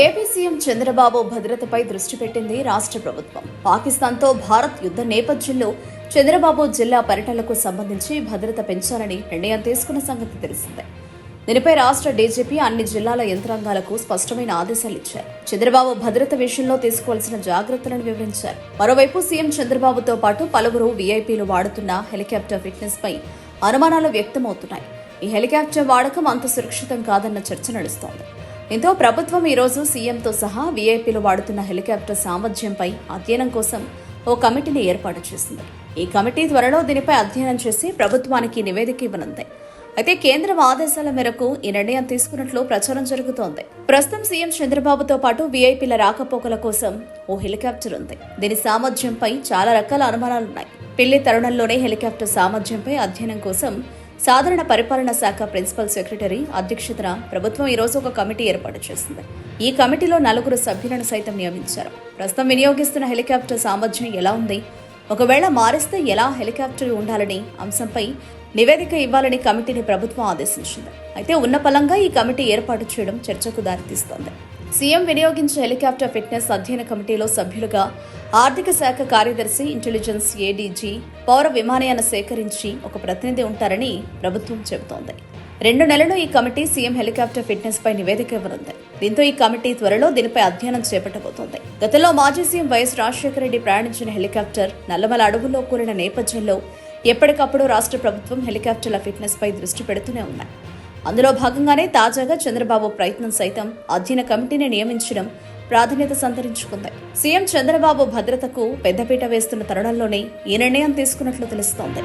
AP CM Chandrababu భద్రతపై దృష్టి పెట్టింది రాష్ట్ర ప్రభుత్వం. పాకిస్తాన్తో భారత్ యుద్ధ నేపథ్యంలో చంద్రబాబు జిల్లా పర్యటనలకు సంబంధించి భద్రత పెంచాలని నిర్ణయం తీసుకున్న సంగతి తెలిసిందే. దీనిపై రాష్ట్ర డీజీపీ అన్ని జిల్లాల యంత్రాంగాలకు స్పష్టమైన ఆదేశాలు ఇచ్చారు. చంద్రబాబు భద్రత విషయంలో తీసుకోవాల్సిన జాగ్రత్తలను వివరించారు. మరోవైపు సీఎం చంద్రబాబుతో పాటు పలువురు వీఐపీలు వాడుతున్న హెలికాప్టర్ ఫిట్నెస్ పై అనుమానాలు వ్యక్తమవుతున్నాయి. ఈ హెలికాప్టర్ వాడకం అంత సురక్షితం కాదన్న చర్చ నడుస్తోంది. దీంతో ప్రభుత్వం ఈరోజు సీఎంతో సహా వీఐపీలు వాడుతున్న హెలికాప్టర్ సామర్థ్యంపై అధ్యయనం కోసం ఓ కమిటీని ఏర్పాటు చేసింది. ఈ కమిటీ త్వరలో దీనిపై అధ్యయనం చేసి ప్రభుత్వానికి నివేదిక ఇవ్వనుంది. అయితే కేంద్రం ఆదేశాల మేరకు ఈ నిర్ణయం తీసుకున్నట్లు ప్రచారం జరుగుతోంది. ప్రస్తుతం సీఎం చంద్రబాబుతో పాటు వీఐపీల రాకపోకల కోసం ఓ హెలికాప్టర్ ఉంది. దీని సామర్థ్యంపై చాలా రకాల అనుమానాలున్నాయి. పెళ్ళి తరుణంలోనే హెలికాప్టర్ సామర్థ్యంపై అధ్యయనం కోసం సాధారణ పరిపాలనా శాఖ ప్రిన్సిపల్ సెక్రటరీ అధ్యక్షతన ప్రభుత్వం ఈరోజు ఒక కమిటీ ఏర్పాటు చేసింది. ఈ కమిటీలో నలుగురు సభ్యులను సైతం నియమించారు. ప్రస్తుతం వినియోగిస్తున్న హెలికాప్టర్ సామర్థ్యం ఎలా ఉంది? ఒకవేళ మారిస్తే ఎలా హెలికాప్టర్ ఉండాలని అంశంపై నివేదిక ఇవ్వాలని కమిటీని ప్రభుత్వం ఆదేశించింది. అయితే ఉన్న పలంగా ఈ కమిటీ ఏర్పాటు చేయడం చర్చకు దారితీస్తోంది. సీఎం వినియోగించే హెలికాప్టర్ ఫిట్నెస్ అధ్యయన కమిటీలో సభ్యులుగా ఆర్థిక శాఖ కార్యదర్శి ఇంటెలిజెన్స్ ఏడీజీ పౌర విమానయాన సేకరించి ఒక ప్రతినిధి ఉంటారని ప్రభుత్వం చెబుతోంది. రెండు నెలలు ఈ కమిటీ సీఎం హెలికాప్టర్ ఫిట్నెస్ పై నివేదిక ఇవ్వనుంది. దీంతో ఈ కమిటీ త్వరలో దీనిపై అధ్యయనం చేపట్టబోతోంది. గతంలో మాజీ సీఎం వైఎస్ రాజశేఖర రెడ్డి ప్రయాణించిన హెలికాప్టర్ నల్లమల అడవుల్లో కూరిన నేపథ్యంలో ఎప్పటికప్పుడు రాష్ట్ర ప్రభుత్వం హెలికాప్టర్ల ఫిట్నెస్ పై దృష్టి పెడుతూనే ఉన్నాయి. అందులో భాగంగానే తాజాగా చంద్రబాబు ప్రయత్నం సైతం అధ్యయన కమిటీని నియమించడం ప్రాధాన్యత సంతరించుకుంది. సీఎం చంద్రబాబు భద్రతకు పెద్దపీట వేస్తున్న తరుణంలోనే ఈ నిర్ణయం తీసుకున్నట్లు తెలుస్తోంది.